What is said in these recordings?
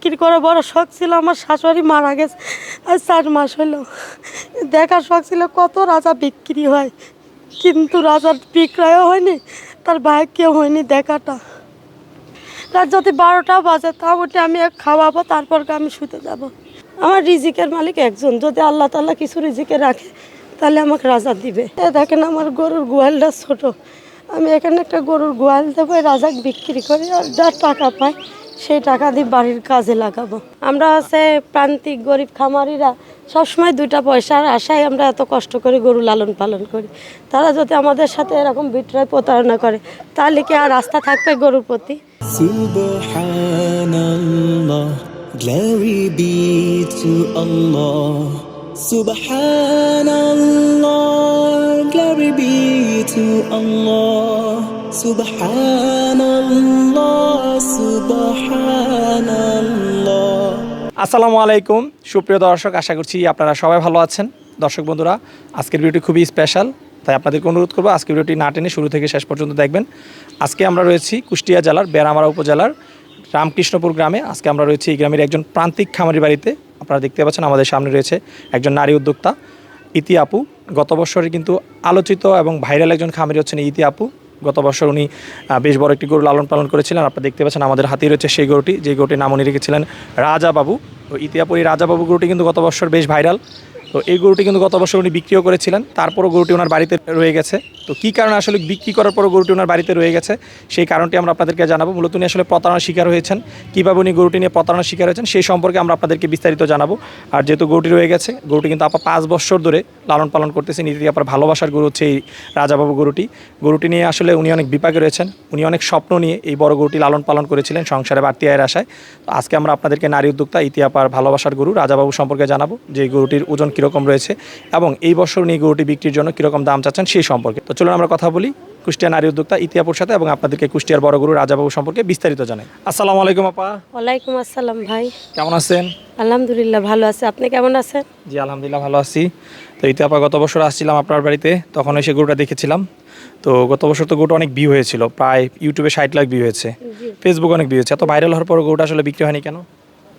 বিক্রি করা বড় শখ ছিল, আমার শাশুড়ি মারা গেছে। আর চার মাস হলো। দেখার শখ ছিল কত রাজা বিক্রি হয়, কিন্তু রাজার বিক্রয়ও হয়নি, তার ভাগ্যও হয়নি দেখাটা। রাত যদি বারোটা বাজে, তা উঠে আমি এক খাওয়াবো, তারপর আমি শুতে যাব। আমার রিজিকের মালিক একজন, যদি আল্লাহ তাল্লাহ কিছু রিজিকে রাখে, তাহলে আমাকে রাজা দিবে। দেখেন আমার গরুর গোয়ালটা ছোট। আমি এখানে একটা গরুর গোয়াল দেবো রাজাক বিক্রি করি, আর যা টাকা পাই সেই টাকা দিয়ে বাড়ির কাজে লাগাবো। আমরা হচ্ছে প্রান্তিক গরিব খামারিরা সবসময় দুইটা পয়সার আশায় আমরা এত কষ্ট করে গরু লালন পালন করি। তারা যদি আমাদের সাথে এরকম বিট্রয় প্রতারণা করে, তাহলে কি আর রাস্তা থাকবে গরুর প্রতি? glory. আসসালামু আলাইকুম। সুপ্রিয় দর্শক, আশা করছি আপনারা সবাই ভালো আছেন। দর্শক বন্ধুরা, আজকের ভিডিওটি খুবই স্পেশাল তাই আপনাদেরকে অনুরোধ করব আজকের ভিডিওটি না টেনে শুরু থেকে শেষ পর্যন্ত দেখবেন। আজকে আমরা রয়েছি কুষ্টিয়া জেলার বেড়ামারা উপজেলার রামকৃষ্ণপুর গ্রামে। আজকে আমরা রয়েছি এই গ্রামের একজন প্রান্তিক খামারি বাড়িতে। আপনারা দেখতে পাচ্ছেন আমাদের সামনে রয়েছে একজন নারী উদ্যোক্তা, ইতি আপু। গত বছরে কিন্তু আলোচিত এবং ভাইরাল একজন খামারি হচ্ছেন ইতি আপু। গত বছর উনি বেশ বড় একটি গরু লালন পালন করেছিলেন। আপনারা দেখতে পাচ্ছেন আমাদের হাতেই রয়েছে সেই গরুটি। যে গরুটির নাম উনি রেখেছিলেন রাজাবাবু। তো ইতিহাপুর রাজাবাবু রাজা বাবু গরুটি কিন্তু গত বছর বেশ ভাইরাল তো এই গরুটি কিন্তু গত বছর উনি বিক্রিও করেছিলেন, তারপরও গরুটি ওনার বাড়িতে রয়ে গেছে। তো কী কারণে আসলে বিক্রি করার পরও গরুটি ওনার বাড়িতে রয়ে গেছে, সেই কারণটি আমরা আপনাদেরকে জানাব। মূলত উনি আসলে প্রতারণার শিকার হয়েছেন। কীভাবে উনি গরুটি নিয়ে প্রতারণার শিকার হয়েছেন, সেই সম্পর্কে আমরা আপনাদেরকে বিস্তারিত জানাব। আর যেহেতু গরুটি রয়ে গেছে, গরুটি কিন্তু আপা পাঁচ বছর ধরে লালন পালন করতেছেন ইতি আপনার ভালোবাসার গরু হচ্ছে এই রাজাবাবু গরুটি। গরুটি নিয়ে আসলে উনি অনেক বিপাকে রয়েছেন, উনি অনেক স্বপ্ন নিয়ে এই বড় গরুটি লালন পালন করেছিলেন সংসারে বাড়তি আয়ের আশায়। তো আজকে আমরা আপনাদেরকে নারী উদ্যোক্তা ইতিহাপার ভালোবাসার গরু রাজাবাবু সম্পর্কে জানাব, যে গরুটির ওজন কীরকম রয়েছে এবং এই বছর এই গরুটি বিক্রির জন্য কীরকম দাম চাচ্ছেন সেই সম্পর্কে। তো চলুন আমরা কথা বলি কুষ্টিয়া নারী উদ্যোক্তা ইতিহাপুর সাথে এবং আপনাদেরকে কুষ্টিয়ার বড় গরু রাজাবাবু সম্পর্কে বিস্তারিত জানাই। আসসালামু আলাইকুম আপা। ওয়ালাইকুম আসসালাম ভাই। কেমন আছেন? আলহামদুলিল্লাহ ভালো আছে। আপনি কেমন আছেন? জি আলহামদুলিল্লাহ ভালো আছি। তো ইতিহাপা গত বছর আসছিলাম আপনার বাড়িতে তখন এসে গরুটা দেখেছিলাম। তো গত বছর তো গরুটা অনেক ভিউ হয়েছিল প্রায় ইউটিউবে ষাট লাখ ভিউ হয়েছে ফেসবুকে অনেক ভিউ হয়েছে। এত ভাইরাল হওয়ার পর গরুটা আসলে বিক্রি হয়নি কেন?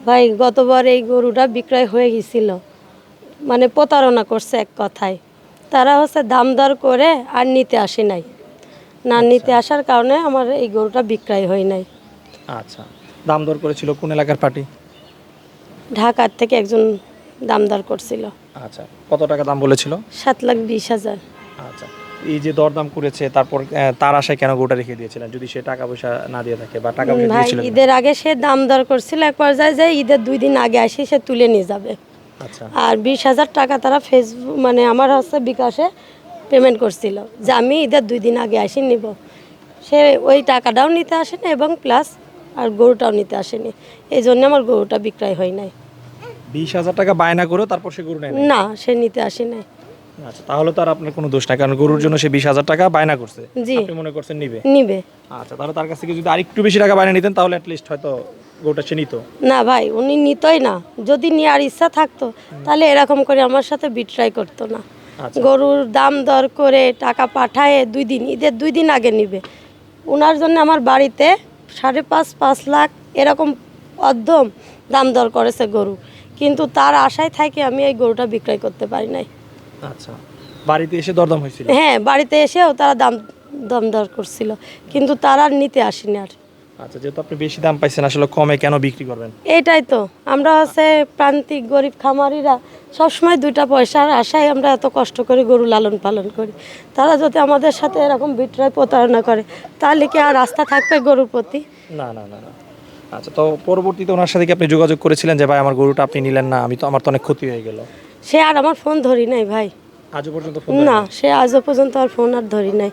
ভাই গতবার এই গরুটা বিক্রয় হয়ে গেছিল। মানে প্রতারণা করছে এক কথায়। তারা হচ্ছে দাম দর করে আর নিতে আসে নাই। না নিতে আসার কারণে আমার এই গরুটা বিক্রয় হয় নাই। আচ্ছা। দাম দর করেছিল কোন এলাকার পার্টি? ঢাকার থেকে একজন দাম দর করছিল। আচ্ছা। কত টাকা দাম বলেছিল? সাত লাখ বিশ হাজার। আচ্ছা। এই যে দরদাম করেছে তারপর তার আশায় কেন গরুটা রেখে দিয়েছিলেন? যদি সে টাকা পয়সা না দিয়ে থাকে বা টাকা পয়সা দিয়েছিলেন? ঈদের আগে সে দাম দর করছিল এক পর্যায়ে যে ঈদের দুই দিন আগে আসি সে তুলে নিয়ে যাবে। আচ্ছা আর বিশ হাজার টাকা তারা ফেসবুক মানে আমার হচ্ছে বিকাশে পেমেন্ট করছিল যে আমি ঈদের দুই দিন আগে আসি নিব। সে ওই টাকাটাও নিতে আসেনি এবং প্লাস আর গরুটাও নিতে আসেনি। এই জন্য আমার গরুটা বিক্রয় হয় নাই। বিশ হাজার টাকা বায়না করেও তারপর সে গরু নেয় না সে নিতে আসে নাই। আচ্ছা তাহলে তো আর আপনার কোনো দোষ নাই কারণ গরুর জন্য সে বিশ হাজার টাকা বায়না করছে। জি। আপনি মনে করছেন নিবে? নিবে। আচ্ছা তাহলে তার কাছ থেকে যদি আরেকটু বেশি টাকা বায়না নিতেন তাহলে অ্যাটলিস্ট হয়তো সে নিত? না ভাই উনি নিতই না। যদি নেওয়ার ইচ্ছা থাকতো তাহলে এরকম করে আমার সাথে বিট্রাই করতো না। আচ্ছা। গরুর দাম দর করে টাকা পাঠায় দুই দিন ঈদের দুই দিন আগে নিবে। ওনার জন্য আমার বাড়িতে সাড়ে পাঁচ পাঁচ লাখ এরকম অর্ধম দাম দর করেছে গরু। কিন্তু তার আশায় থাকে আমি এই গরুটা বিক্রয় করতে পারি নাই। আচ্ছা। বাড়িতে এসে দরদাম হয়েছিল? হ্যাঁ বাড়িতে এসেও তারা দাম দাম দর করছিল। কিন্তু তারা আর নিতে আসেনি আর। আচ্ছা যেহেতু আপনি বেশি দাম পাইছেন আসলে কমে কেন বিক্রি করবেন? এইটাই তো। আমরা হচ্ছে প্রান্তিক গরিব খামারিরা সবসময় দুইটা পয়সার আশায় আমরা এত কষ্ট করে গরু লালন পালন করি। তারা যদি আমাদের সাথে এরকম বিট্রয় প্রতারণা করে তাহলে কি আর রাস্তা থাকবে গরুর প্রতি? না না না না। আচ্ছা তো পরবর্তীতে ওনার সাথে কি আপনি যোগাযোগ করেছিলেন যে ভাই আমার গরুটা আপনি নিলেন না আমি তো আমার তো অনেক ক্ষতি হয়ে গেল সে আর আমার ফোন ধরি নাই ভাই। আজও পর্যন্ত ফোন না সে আজও পর্যন্ত আর ফোন আর ধরি নাই।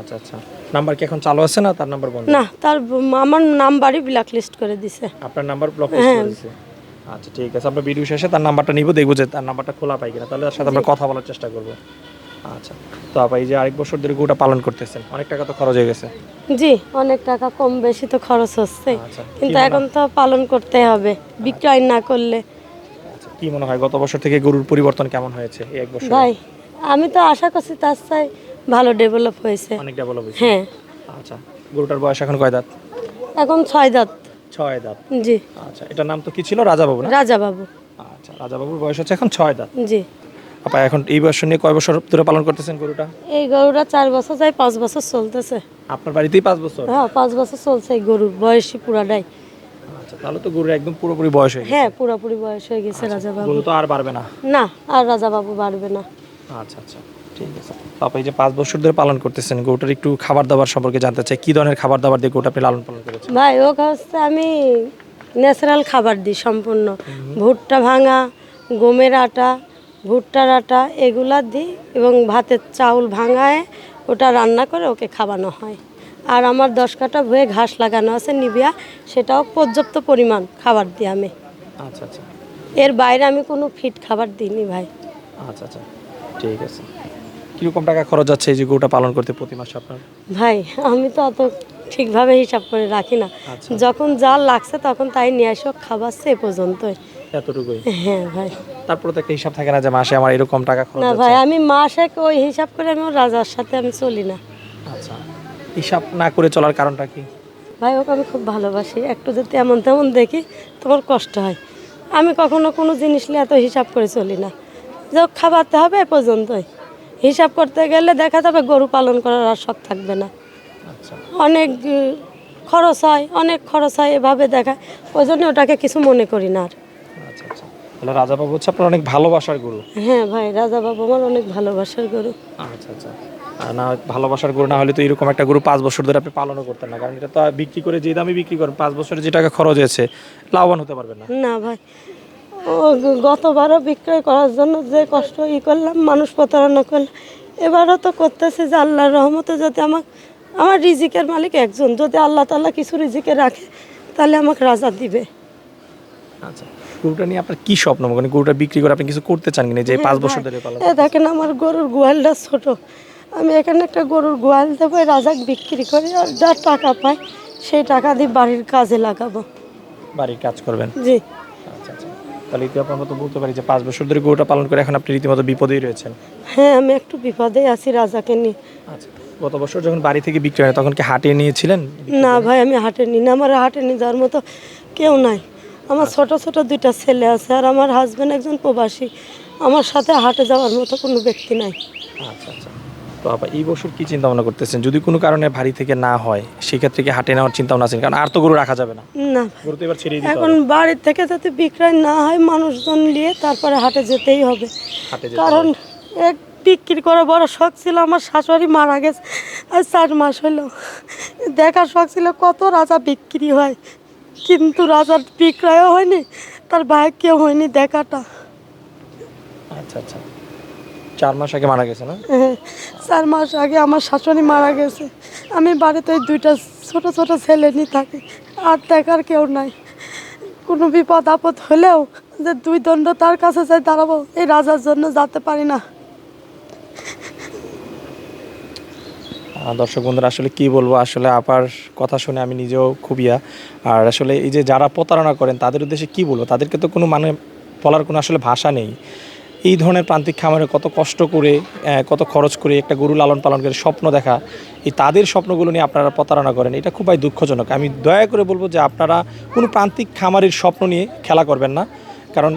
আচ্ছা আচ্ছা। নাম্বার কি এখন চালু আছে না তার নাম্বার বন্ধ? না তার আমার নাম্বারই ব্ল্যাক লিস্ট করে দিছে। আপনার নাম্বার ব্লক করে দিয়েছে আচ্ছা ঠিক আছে। আমরা ভিডিও শেষে তার নাম্বারটা নিব দেখব যে তার নাম্বারটা খোলা পাই কিনা। তাহলে তার সাথে আমরা কথা বলার চেষ্টা করব। আচ্ছা। তো আপা এই যে আরেক বছর ধরে গরুটা পালন করতেছেন অনেক টাকা তো খরচ হয়ে গেছে। জি অনেক টাকা কম বেশি তো খরচ হচ্ছে। আচ্ছা কিন্তু এখন তো পালন করতে হবে বিক্রয় না করলে। আচ্ছা কি মনে হয়? গত বছর থেকে গরুর পরিবর্তন কেমন হয়েছে এই এক বছর? ভাই আমি তো আশা করছি তার চাই ভালো ডেভেলপ হয়েছে। অনেক ডেভেলপ হয়েছে? হ্যাঁ। আচ্ছা গরুটার বয়স এখন কয় দাঁত? এখন ছয় দাঁত। ছয় দাঁত। জি। আচ্ছা এটার নাম তো কি ছিল? রাজাবাবু না? রাজা বাবু আচ্ছা রাজা বাবুর বয়স হচ্ছে এখন ছয় দাঁত। জি। আপা এখন এই বয়স নিয়ে কয় বছর ধরে পালন করতেছেন গরুটা? এই গরুটা চার বছর যায় পাঁচ বছর চলতেছে। আপনার বাড়িতেই পাঁচ বছর? হ্যাঁ পাঁচ বছর চলছে এই গরুর বয়সী পুরাটাই। আচ্ছা তাহলে তো গরুর একদম পুরোপুরি বয়স হয়ে গেছে। হ্যাঁ পুরোপুরি বয়স হয়ে গেছে রাজা বাবু গরু তো আর বাড়বে না? না আর রাজা বাবু বাড়বে না। আচ্ছা আচ্ছা। ঠিক আছে তো আপনি এই যে পাঁচ বছর ধরে পালন করতেছেন গরুটার একটু খাবার দাবার সম্পর্কে জানতে চাই কি ধরনের খাবার দাবার দিয়ে গরুটা আপনি লালন পালন করেছেন? ভাই ওকে হচ্ছে আমি ন্যাচারাল খাবার দিই সম্পূর্ণ। ভুট্টা ভাঙা গমের আটা ভুট্টার আটা এগুলা দিই এবং ভাতের চাউল ভাঙায় ওটা রান্না করে ওকে খাওয়ানো হয়। আর আমার দশ কাটা ভয়ে ঘাস লাগানো আছে নিবিয়া সেটাও পর্যাপ্ত পরিমাণ খাবার দিই আমি। আচ্ছা আচ্ছা। এর বাইরে আমি কোনো ফিট খাবার দিইনি ভাই। আচ্ছা আচ্ছা। ঠিক আছে। কীরকম টাকা খরচ যাচ্ছে এই যে গরুটা পালন করতে প্রতি মাসে আপনার? ভাই আমি তো অত ঠিকভাবে হিসাব করে রাখি না। আচ্ছা। যখন যা লাগছে তখন তাই নিয়ে আসো খাবারছে এ পর্যন্তই। এতটুকুই? হ্যাঁ ভাই। তারপরে তো একটা হিসাব থাকে না যে মাসে আমার এরকম টাকা খরচ না ভাই আমি মাসে ওই হিসাব করে আমি রাজার সাথে আমি চলি না। আচ্ছা। হিসাব না করে চলার কারণটা কি? ভাই ওকে আমি খুব ভালোবাসি। একটু যদি এমন তেমন দেখি তোমার কষ্ট হয়। আমি কখনো কোনো জিনিস নিয়ে এত হিসাব করে চলি না। যে খাবারতে হবে এ পর্যন্তই। হিসাব করতে গেলে দেখা যাবে গরু পালন করার আর শখ থাকবে না। আচ্ছা। অনেক খরচ হয় অনেক খরচ হয় এভাবে দেখায় ওই জন্য ওটাকে কিছু মনে করি না আর। আচ্ছা আচ্ছা। তাহলে রাজাবাবু হচ্ছে আপনার অনেক ভালোবাসার গরু। হ্যাঁ ভাই রাজা বাবু আমার অনেক ভালোবাসার গরু। আচ্ছা আচ্ছা। আর না ভালোবাসার গরু না হলে তো এরকম একটা গরু পাঁচ বছর ধরে আপনি পালনও করতেন না। কারণ এটা তো বিক্রি করে যে দামে বিক্রি করেন পাঁচ বছরে যে টাকা খরচ হয়েছে লাভবান হতে পারবেন না। না ভাই গতবারও বিক্রয় করার জন্য যে কষ্ট ই করলাম মানুষ প্রতারণা করলাম। এবারও তো করতেছে যে আল্লাহর রহমতে যদি আমার আমার রিজিকের মালিক একজন যদি আল্লাহ তাল্লাহ কিছু রিজিকে রাখে তাহলে আমাকে রাজা দিবে। আচ্ছা গরুটা নিয়ে আপনার কি স্বপ্ন? মানে গরুটা বিক্রি করে আপনি কিছু করতে চান কিনা যে পাঁচ বছর ধরে এ দেখেন আমার গরুর গোয়ালটা ছোট। আমি এখানে একটা গরুর গোয়াল দেবো রাজাক বিক্রি করে আর যা টাকা পাই সেই টাকা দিয়ে বাড়ির কাজে লাগাবো। বাড়ির কাজ করবেন? জি। আচ্ছা আচ্ছা। তাহলে এতে আপনার মতো বলতে পারি যে পাঁচ বছর ধরে গরুটা পালন করে এখন আপনি রীতিমতো বিপদেই রয়েছেন। হ্যাঁ আমি একটু বিপদে আছি রাজাকে নিয়ে। আচ্ছা গত বছর যখন বাড়ি থেকে বিক্রি হয় তখন কি হাটিয়ে নিয়েছিলেন? না ভাই আমি হাটে নিই না। আমার হাটে নিয়ে যাওয়ার মতো কেউ নাই। আমার ছোট ছোট দুইটা ছেলে আছে আর আমার হাজব্যান্ড একজন প্রবাসী। আমার সাথে হাটে যাওয়ার মতো কোনো ব্যক্তি নাই। আচ্ছা আচ্ছা। তো আপা এই বছর কি চিন্তা ভাবনা করতেছেন? যদি কোনো কারণে ভারী থেকে না হয় সেক্ষেত্রে কি হাটে নেওয়ার চিন্তা ভাবনা আছেন? কারণ আর তো গরু রাখা যাবে না। না। গরু তো এবার ছেড়ে দিতে এখন বাড়ির থেকে যাতে বিক্রয় না হয় মানুষজন নিয়ে তারপরে হাটে যেতেই হবে। হাটে যেতে কারণ এক বিক্রি করা বড় শখ ছিল আমার শাশুড়ি মারা গেছে আর চার মাস হলো। দেখার শখ ছিল কত রাজা বিক্রি হয় কিন্তু রাজার বিক্রয়ও হয়নি তার ভাগ্যেও হয়নি দেখাটা। আচ্ছা আচ্ছা। চার মাস আগে মারা গেছে না? হ্যাঁ, চার মাস আগে আমার শাশুড়ি মারা গেছে। আমি বাড়িতে দুইটা ছোট ছোট ছেলে নিয়ে থাকি। আর দেখার কেউ নাই। কোনো বিপদ আপদ হলেও যে দুই দণ্ড তার কাছে যাই দাঁড়াবো, এই রাজার জন্য যেতে পারি না। দর্শক বন্ধুরা, আসলে কি বলব? আসলে আপার কথা শুনে আমি নিজেও খুবিয়া আর আসলে এই যে যারা প্রতারণা করেন, তাদের উদ্দেশ্যে কি বলব? তাদেরকে তো কোনো মানে বলার কোনো আসলে ভাষা নেই। এই ধরনের প্রান্তিক খামারে কত কষ্ট করে কত খরচ করে একটা গরু লালন পালন করে স্বপ্ন দেখা, এই তাদের স্বপ্নগুলো নিয়ে আপনারা প্রতারণা করেন, এটা খুবই দুঃখজনক। আমি দয়া করে বলব যে আপনারা কোনো প্রান্তিক খামারের স্বপ্ন নিয়ে খেলা করবেন না, কারণ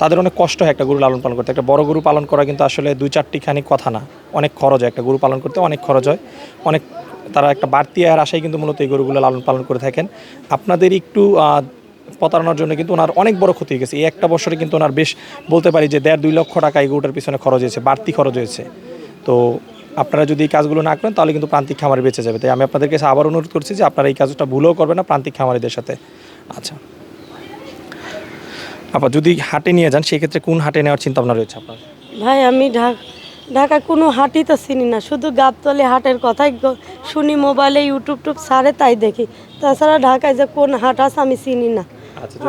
তাদের অনেক কষ্ট হয় একটা গরু লালন পালন করতে। একটা বড় গরু পালন করা কিন্তু আসলে দুই চারটি খানি কথা না, অনেক খরচ হয় একটা গরু পালন করতে, অনেক খরচ হয়। অনেক তারা একটা বাড়তি আয়ের আশায় কিন্তু মূলত এই গরুগুলো লালন পালন করে থাকেন। আপনাদের একটু প্রতারণার জন্য কিন্তু ওনার অনেক বড় ক্ষতি হয়ে গেছে। এই একটা বছরে কিন্তু ওনার বেশ বলতে পারি যে দেড় দুই লক্ষ টাকা এই পিছনে খরচ হয়েছে, বাড়তি খরচ হয়েছে। তো আপনারা যদি এই কাজগুলো না করেন তাহলে কিন্তু প্রান্তিক খামারে বেঁচে যাবে। তাই আমি আপনাদের কাছে আবার অনুরোধ করছি যে আপনারা এই কাজটা ভুলেও করবেন না, প্রান্তিক খামারিদের সাথে। আচ্ছা। আবার যদি হাটে নিয়ে যান, সেক্ষেত্রে কোন হাটে নেওয়ার চিন্তা ভাবনা রয়েছে আপনার? ভাই, আমি ঢাকা ঢাকা কোনো হাটই তো চিনি না। শুধু গাবতলে হাটের কথাই শুনি মোবাইলে ইউটিউব টুব ছাড়ে তাই দেখি। তাছাড়া ঢাকায় যে কোন হাট আছে আমি চিনি না।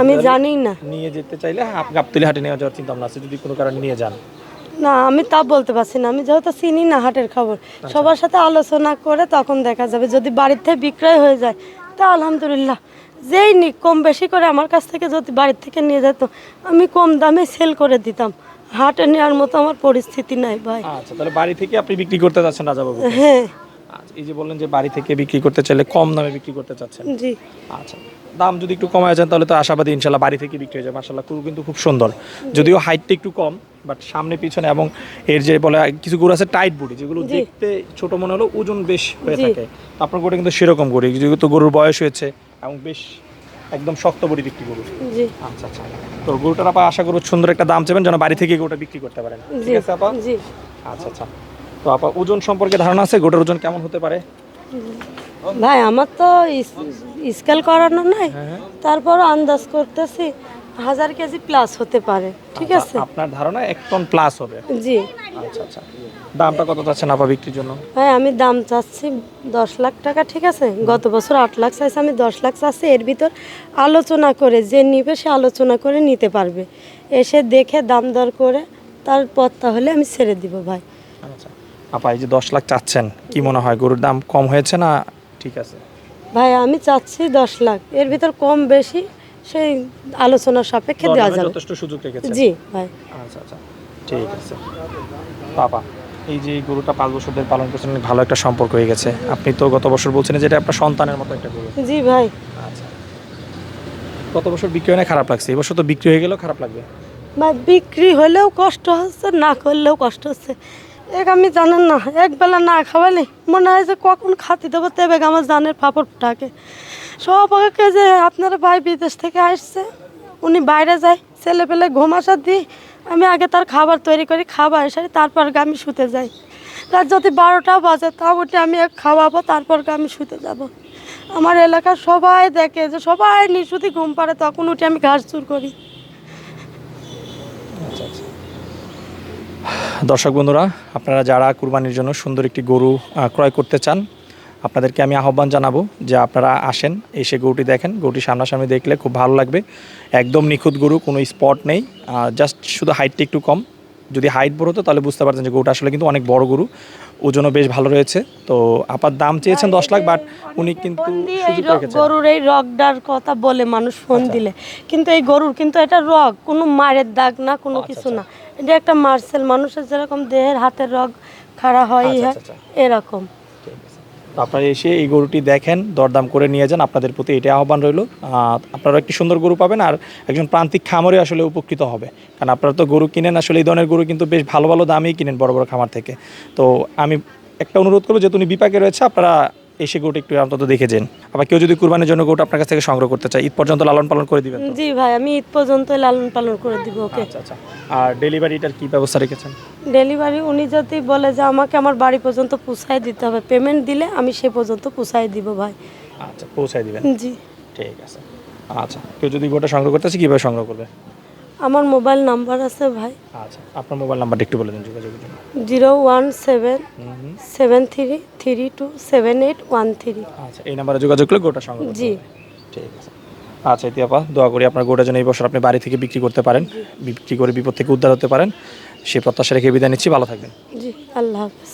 আমি জানি না। নিয়ে যেতে চাইলে গাবতলী হাটে নিয়ে যাওয়ার চিন্তা ভাবনা আছে যদি কোনো কারণে নিয়ে যান। না আমি তা বলতে পারছি না। আমি যেহেতু চিনি না হাটের খবর সবার সাথে আলোচনা করে তখন দেখা যাবে যদি বাড়ির থেকে বিক্রয় হয়ে যায় তা আলহামদুলিল্লাহ। যেই নি কম বেশি করে আমার কাছ থেকে যদি বাড়ির থেকে নিয়ে যেত আমি কম দামে সেল করে দিতাম। হাটে নেওয়ার মতো আমার পরিস্থিতি নাই ভাই। আচ্ছা তাহলে বাড়ি থেকে আপনি বিক্রি করতে যাচ্ছেন রাজাবাবু হ্যাঁ। আচ্ছা এই যে বললেন যে বাড়ি থেকে বিক্রি করতে চাইলে কম দামে বিক্রি করতে চাচ্ছেন। জি। আচ্ছা দাম যদি একটু কমায় যান তাহলে তো আশাবাদী ইনশাল্লাহ বাড়ি থেকে বিক্রি হয়ে যাবে। মাসাল্লাহ গরু কিন্তু খুব সুন্দর। যদিও হাইটটা একটু কম বাট সামনে পিছনে এবং এর যে বলে কিছু গরু আছে টাইট বডি যেগুলো দেখতে ছোট মনে হলো ওজন বেশ হয়ে থাকে। তো আপনার গরুটা কিন্তু সেরকম গরু যেহেতু গরুর বয়স হয়েছে এবং বেশ একদম শক্ত বডি বিক্রি গরু জি। আচ্ছা আচ্ছা। তো গরুটার আপা আশা করব সুন্দর একটা দাম চাবেন যেন বাড়ি থেকে গরুটা বিক্রি করতে পারেন। ঠিক আছে আপা? জি। আচ্ছা আচ্ছা। তো আপা ওজন সম্পর্কে ধারণা আছে? গোটার ওজন কেমন হতে পারে? ভাই আমার তো স্কেল করানো নাই। হ্যাঁ তারপর আন্দাজ করতেছি হাজার কেজি প্লাস হতে পারে। ঠিক আছে? আচ্ছা, আপনার ধারণা এক টন প্লাস হবে? জি। আচ্ছা আচ্ছা। দামটা কত চাচ্ছেন আপা বিক্রির জন্য? ভাই আমি দাম চাচ্ছি দশ লাখ টাকা ঠিক আছে? গত বছর আট লাখ চাইছি আমি দশ লাখ চাচ্ছি। এর ভিতর আলোচনা করে যে নিবে সে আলোচনা করে নিতে পারবে। এসে দেখে দাম দর করে তারপর তাহলে আমি ছেড়ে দিব ভাই। আচ্ছা। আপা এই যে দশ লাখ চাচ্ছেন কি মনে হয় গরুর দাম কম হয়েছে না ঠিক আছে? ভাই আমি চাচ্ছি দশ লাখ। এর ভিতর কম বেশি সেই আলোচনার সাপেক্ষে দেওয়া যাবে। যথেষ্ট সুযোগ রেখেছে জি ভাই। আচ্ছা আচ্ছা। ঠিক আছে। বাবা এই যে গরুটা পাঁচ বছর ধরে পালন করছেন ভালো একটা সম্পর্ক হয়ে গেছে। আপনি তো গত বছর বলছেন যে এটা আপনার সন্তানের মতো একটা গরু। জি ভাই। আচ্ছা। গত বছর বিক্রি হয় না খারাপ লাগছে। এবছর তো বিক্রি হয়ে গেলেও খারাপ লাগবে। ভাই বিক্রি হলেও কষ্ট হচ্ছে না করলেও কষ্ট হচ্ছে। এক আমি জানেন না, এক বেলা না খাওয়ালে মনে হয় যে কখন খাতি দেবো তেবে আমার জানের পাপড় ফুটাকে। সব আগে যে আপনার ভাই বিদেশ থেকে আসছে, উনি বাইরে যায় ছেলে পেলে ঘুম আসা দিই, আমি আগে তার খাবার তৈরি করি, খাবার এসে তারপর আমি শুতে যাই। রাত যদি বারোটা বাজে তা উঠে আমি এক খাওয়াবো, তারপর আমি শুতে যাব। আমার এলাকার সবাই দেখে যে সবাই নিশুতি ঘুম পাড়ে, তখন উঠে আমি ঘাস চুর করি। দর্শক বন্ধুরা আপনারা যারা কুরবানির জন্য সুন্দর একটি গরু ক্রয় করতে চান আপনাদেরকে আমি আহ্বান জানাব যে আপনারা আসেন এসে গরুটি দেখেন। গরুটি সামনাসামনি দেখলে খুব ভালো লাগবে। একদম নিখুঁত গরু কোনো স্পট নেই। জাস্ট শুধু হাইটটা একটু কম। যদি হাইট বড় হতো তাহলে বুঝতে পারতেন যে গরুটা আসলে কিন্তু অনেক বড় গরু। ওজনও বেশ ভালো রয়েছে। তো আপার দাম চেয়েছেন দশ লাখ বাট উনি কিন্তু গরুর এই রগটার কথা বলে মানুষ ফোন দিলে। কিন্তু এই গরুর কিন্তু এটা রগ কোনো মারের দাগ না কোনো আচ্ছা, কিছু না। এটা একটা মার্সেল মানুষের যেরকম দেহের হাতের রগ খাড়া হয় আচ্ছা, হয়, আচ্ছা, এরকম। আপনারা এসে এই গরুটি দেখেন দরদাম করে নিয়ে যান আপনাদের প্রতি এটা আহ্বান রইল। আপনারা একটি সুন্দর গরু পাবেন আর একজন প্রান্তিক খামারে আসলে উপকৃত হবে। কারণ আপনারা তো গরু কিনেন আসলে এই ধরনের গরু কিন্তু বেশ ভালো ভালো দামেই কিনেন বড় বড় খামার থেকে। তো আমি একটা অনুরোধ করব যেহেতু উনি বিপাকে রয়েছে আপনারা এসে গোট একটু অন্তত দেখে যান। আবার কেউ যদি কুরবানির জন্য গোট আপনার কাছ থেকে সংগ্রহ করতে চায় ঈদ পর্যন্ত লালন পালন করে দিবেন জি ভাই আমি ঈদ পর্যন্ত লালন পালন করে দিব ওকে। আচ্ছা আচ্ছা। আর ডেলিভারিটার কি ব্যবস্থা রেখেছেন? ডেলিভারি উনি যদি বলে যে আমাকে আমার বাড়ি পর্যন্ত পুষায় দিতে হবে পেমেন্ট দিলে আমি সে পর্যন্ত পুষায় দিব ভাই। আচ্ছা পৌঁছায় দিবেন। জি। ঠিক আছে। আচ্ছা কেউ যদি গোটা সংগ্রহ করতে চায় কীভাবে সংগ্রহ করবে? আমার মোবাইল নাম্বার আছে ভাই। আচ্ছা আপনার মোবাইল নাম্বারটা একটু বলে দিন যোগাযোগের জন্য zero one seven. Seven three three two seven eight one three. আচ্ছা এই নাম্বারে যোগাযোগ করলে গোটা সংগ্রহ জি। ঠিক আছে। আচ্ছা ইতিহাপা দোয়া করি আপনার গোটা যেন এই বছর আপনি বাড়ি থেকে বিক্রি করতে পারেন বিক্রি করে বিপদ থেকে উদ্ধার হতে পারেন। সে প্রত্যাশা রেখে বিদায় নিচ্ছি। ভালো থাকবেন। জি আল্লাহ হাফেজ।